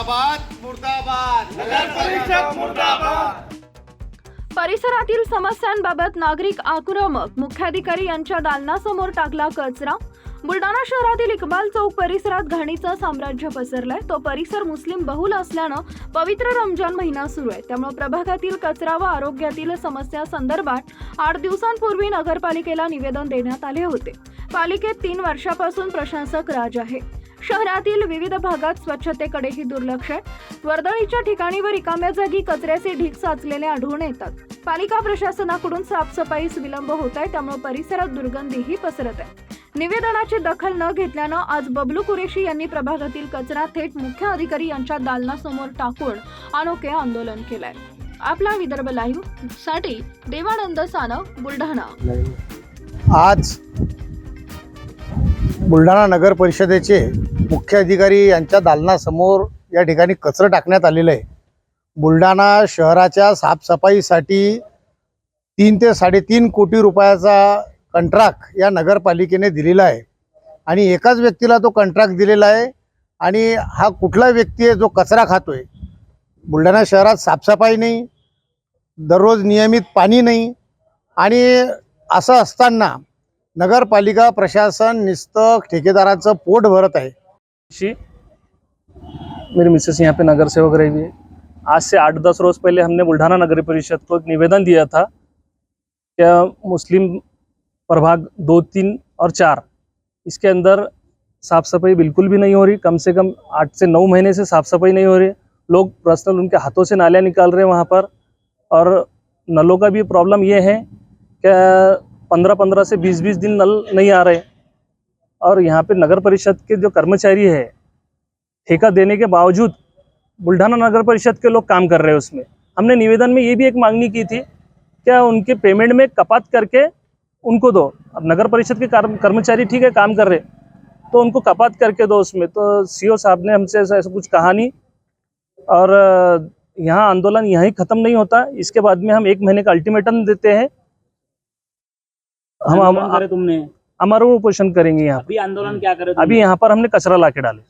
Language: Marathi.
मुर्दाबाद मुर्दाबाद. परिसरातील समस्यांबाबत नागरिक आक्रमक. मुख्याधिकारी यांच्या दालनासमोर टाकला कचरा. बुलडाणा शहरातील इक्बाल चौक परिसरात घाणीचं साम्राज्य पसरलंय. तो परिसर मुस्लिम बहुल असल्यानं पवित्र रमजान महिना सुरू आहे. त्यामुळे प्रभागातील कचरा व आरोग्यातील समस्या संदर्भात आठ दिवसांपूर्वी नगरपालिकेला निवेदन देण्यात आले होते. पालिकेत तीन वर्षापासून प्रशासक राज आहे. शहरातील विविध भागात स्वच्छतेकडेही दुर्लक्ष आहे. वर्दळीच्या ठिकाणी व रिकाम्या जागी कचऱ्याचे ढीग साचलेले आढळून येतात. पालिका प्रशासनाकडून साफसफाईस विलंब होत आहे त्यामुळे परिसरात दुर्गंधीही पसरत आहे. निवेदनाची दखल न घेतल्यानं आज बबलू कुरेशी यांनी प्रभागातील कचरा थेट मुख्य अधिकारी यांच्या दालनासमोर टाकून अनोखे आंदोलन केलंय. आपला विदर्भ लाईव्हसाठी देवानंद सानव बुलढाणा. आज बुलढाणा नगर परिषदेचे मुख्य अधिकारी यांच्या दालनासमोर या ठिकाणी कचरं टाकण्यात आलेलं आहे. बुलढाणा शहराच्या साफसफाईसाठी तीन ते साडेतीन कोटी रुपयाचा कंट्राक्ट या नगरपालिकेने दिलेला आहे. आणि एकाच व्यक्तीला तो कंट्राक्ट दिलेला आहे. आणि हा कुठला व्यक्ती आहे जो कचरा खातो आहे बुलढाणा शहरात साफसफाई नाही. दररोज नियमित पाणी नाही. आणि असं असताना नगरपालिका प्रशासन निस्तक ठेकेदाराचं पोट भरत आहे. शी। मेरी मिसेस यहाँ पे नगर सेवक रही हुई है आज से आठ दस रोज पहले हमने बुल्ढाना नगर परिषद को एक निवेदन दिया था क्या मुस्लिम प्रभाग दो, तीन और चार, इसके अंदर साफ़ सफ़ाई बिल्कुल भी नहीं हो रही। कम से कम आठ से नौ महीने से साफ़ सफ़ाई नहीं हो रही। लोग पर्सनल उनके हाथों से नालियाँ निकाल रहे हैं वहाँ पर। और नलों का भी प्रॉब्लम ये है क्या पंद्रह पंद्रह से बीस बीस दिन नल नहीं आ रहे। और यहाँ पे नगर परिषद के जो कर्मचारी है, ठेका देने के बावजूद बुल्ढाना नगर परिषद के लोग काम कर रहे हैं उसमें। हमने निवेदन में ये भी एक मांगनी की थी, क्या उनके पेमेंट में कपात करके उनको दो। अब नगर परिषद के कर्म- कर्मचारी ठीक है, काम कर रहे तो उनको कपात करके दो उसमें। तो सीओ साहब ने हमसे ऐसा ऐसा कुछ कहा नहीं। और यहाँ आंदोलन यहीं ख़त्म नहीं होता, इसके बाद में हम एक महीने का अल्टीमेटम देते हैं। हम हम तुमने? हमारा पोषण करेंगे यहाँ अभी आंदोलन क्या करे अभी यहाँ पर हमने कचरा ला के डाले?